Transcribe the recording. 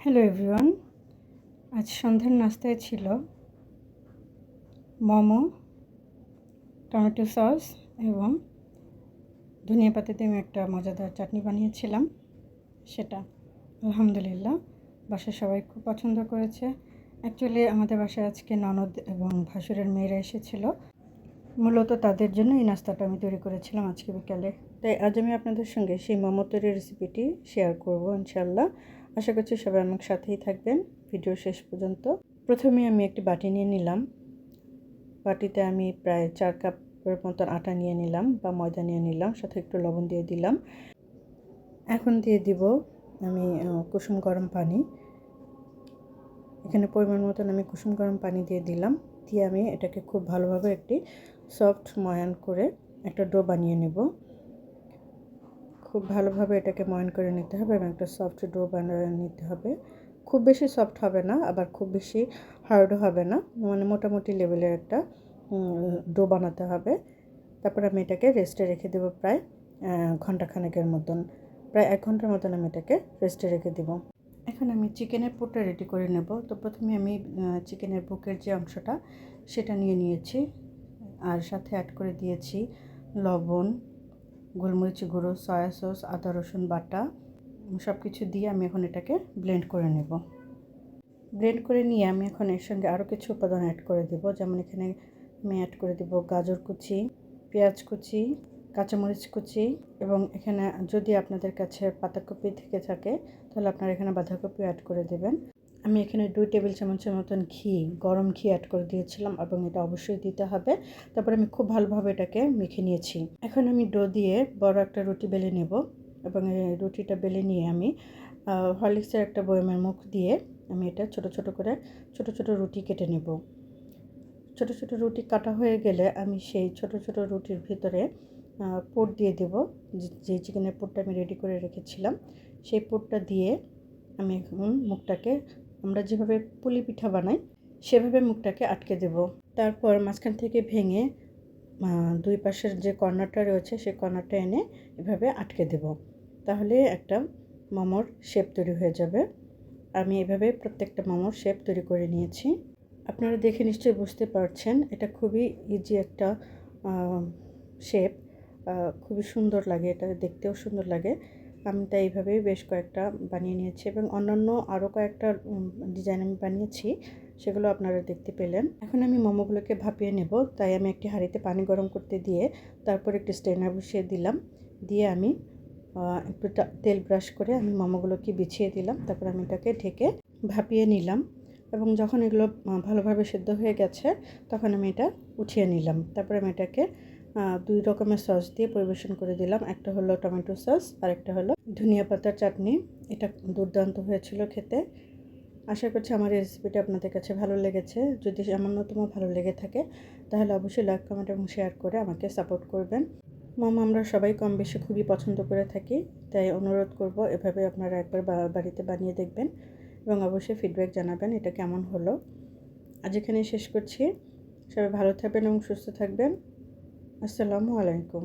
Hello everyone আজ সন্ধ্যার নাস্তায় ছিল মোমো, টমেটো সস এবং ধনিয়া পাতা দিয়ে আমি একটা মজাদার চাটনি বানিয়েছিলাম। সেটা আলহামদুলিল্লাহ বাসায় সবাই খুব পছন্দ করেছে। অ্যাকচুয়ালি আমাদের বাসায় আজকে ননদ এবং ভাসুরের মেয়েরা এসেছিল। মূলত তাদের জন্য এই নাস্তাটা আমি তৈরি করেছিলাম আজকে বিকালে। তাই আজ আমি আপনাদের সঙ্গে সেই মোমো তৈরির রেসিপিটি শেয়ার করব ইনশাল্লাহ আশা করছি সবাই আমার সাথেই থাকবেন। ভিডিও শেষ পর্যন্ত। প্রথমে আমি একটি বাটি নিয়ে নিলাম। বাটিতে আমি প্রায় চার কাপের মতন আটা নিয়ে নিলাম বা ময়দা নিয়ে নিলাম, সাথে একটু লবণ দিয়ে দিলাম। এখন দিয়ে দিব আমি কুসুম গরম পানি। এখানে পরিমাণ মতন আমি কুসুম গরম পানি দিয়ে দিলাম। দিয়ে আমি এটাকে খুব ভালোভাবে একটি সফট ময়ান করে একটা ডো বানিয়ে নেব। খুব ভালোভাবে এটাকে ময়ন করে নিতে হবে এবং একটা সফট ডো বানিয়ে নিতে হবে। খুব বেশি সফট হবে না, আবার খুব বেশি হার্ডও হবে না। মানে মোটামুটি লেভেলের একটা ডো বানাতে হবে। তারপর আমি এটাকে রেস্টে রেখে দেবো প্রায় ঘন্টাখানেকের মতন। প্রায় এক ঘণ্টার মতন আমি এটাকে রেস্টে রেখে দেবো। এখন আমি চিকেনের পুরটা রেডি করে নেব। তো প্রথমে আমি চিকেনের বুকের যে অংশটা, সেটা নিয়ে নিয়েছি। আর সাথে অ্যাড করে দিয়েছি লবণ গোলমরিচ গুঁড়ো সয়া সস আদা রসুন বাটা সব কিছু দিয়ে আমি এখন এটাকে ব্লেন্ড করে নেব। ব্লেন্ড করে নিয়ে আমি এখন এর সঙ্গে আরও কিছু উপাদান অ্যাড করে দেব। যেমন এখানে আমি অ্যাড করে দেব গাজর কুচি, পেঁয়াজ কুচি, কাঁচামরিচ কুচি এবং এখানে যদি আপনাদের কাছে পাতাকপি থেকে থাকে, তাহলে আপনারা এখানে বাঁধাকপি অ্যাড করে দেবেন। আমি এখানে দুই টেবিল চামচের মতন ঘি, গরম ঘি অ্যাড করে দিয়েছিলাম এবং এটা অবশ্যই দিতে হবে। তারপর আমি খুব ভালোভাবে এটাকে মেখে নিয়েছি। এখন আমি ডো দিয়ে বড় একটা রুটি বেলে নেব এবং রুটিটা বেলে নিয়ে আমি হরলিক্সের একটা বয়মের মুখ দিয়ে আমি এটা ছোট ছোট করে ছোট ছোট রুটি কেটে নেব। ছোট ছোট রুটি কাটা হয়ে গেলে আমি সেই ছোট ছোট রুটির ভিতরে পুর দিয়ে দেব। যে চিকেনের পুরটা আমি রেডি করে রেখেছিলাম, সেই পুরটা দিয়ে আমি এখন মুখটাকে আমরা যেভাবে পুলি পিঠা বানাই, সেভাবে মুখটাকে আটকে দেব। তারপর মাঝখান থেকে ভেঙে দুই পাশের যে কর্নারটা রয়েছে সেই কর্নারটা এনে এভাবে আটকে দেব। তাহলে একটা মোমোর শেপ তৈরি হয়ে যাবে। আমি এভাবে প্রত্যেকটা মোমোর শেপ তৈরি করে নিয়েছি। আপনারা দেখে নিশ্চয়ই বুঝতে পারছেন, এটা খুবই ইজি একটা শেপ খুবই সুন্দর লাগে, এটা দেখতেও সুন্দর লাগে। আমি তাই এইভাবেই বেশ কয়েকটা বানিয়ে নিয়েছি এবং অন্যান্য আরও কয়েকটা ডিজাইন আমি বানিয়েছি, সেগুলো আপনারা দেখতে পেলেন। এখন আমি মোমোগুলোকে ভাপিয়ে নেব, তাই আমি একটি হাঁড়িতে পানি গরম করতে দিয়ে তারপর একটি স্ট্রেনার বসিয়ে দিলাম। দিয়ে আমি একটু তেল ব্রাশ করে আমি মোমোগুলোকে বিছিয়ে দিলাম, তারপর আমি এটাকে ঢেকে ভাপিয়ে নিলাম এবং যখন এগুলো ভালোভাবে সেদ্ধ হয়ে গেছে, তখন আমি এটা উঠিয়ে নিলাম। তারপরে আমি এটাকে দুই রকমের সস দিয়ে পরিবেশন করে দিলাম। একটা হলো টমেটো সস আর একটা হলো ধনিয়া পাতার চাটনি। এটা দুর্দান্ত হয়েছিল খেতে। আশা করছি আমার রেসিপিটা আপনাদের কাছে ভালো লেগেছে। যদি আমার সামান্যতম ভালো লেগে থাকে, তাহলে অবশ্যই লাইক, কমেন্ট এবং শেয়ার করে আমাকে সাপোর্ট করবেন। মাম, আমরা সবাই কম বেশি খুবই পছন্দ করে থাকি, তাই অনুরোধ করব এভাবে আপনারা একবার বাড়িতে বানিয়ে দেখবেন এবং অবশ্যই ফিডব্যাক জানাবেন এটা কেমন হলো। আজ এখানে শেষ করছি। সবাই ভালো থাকবেন এবং সুস্থ থাকবেন। আসসালামু আলাইকুম।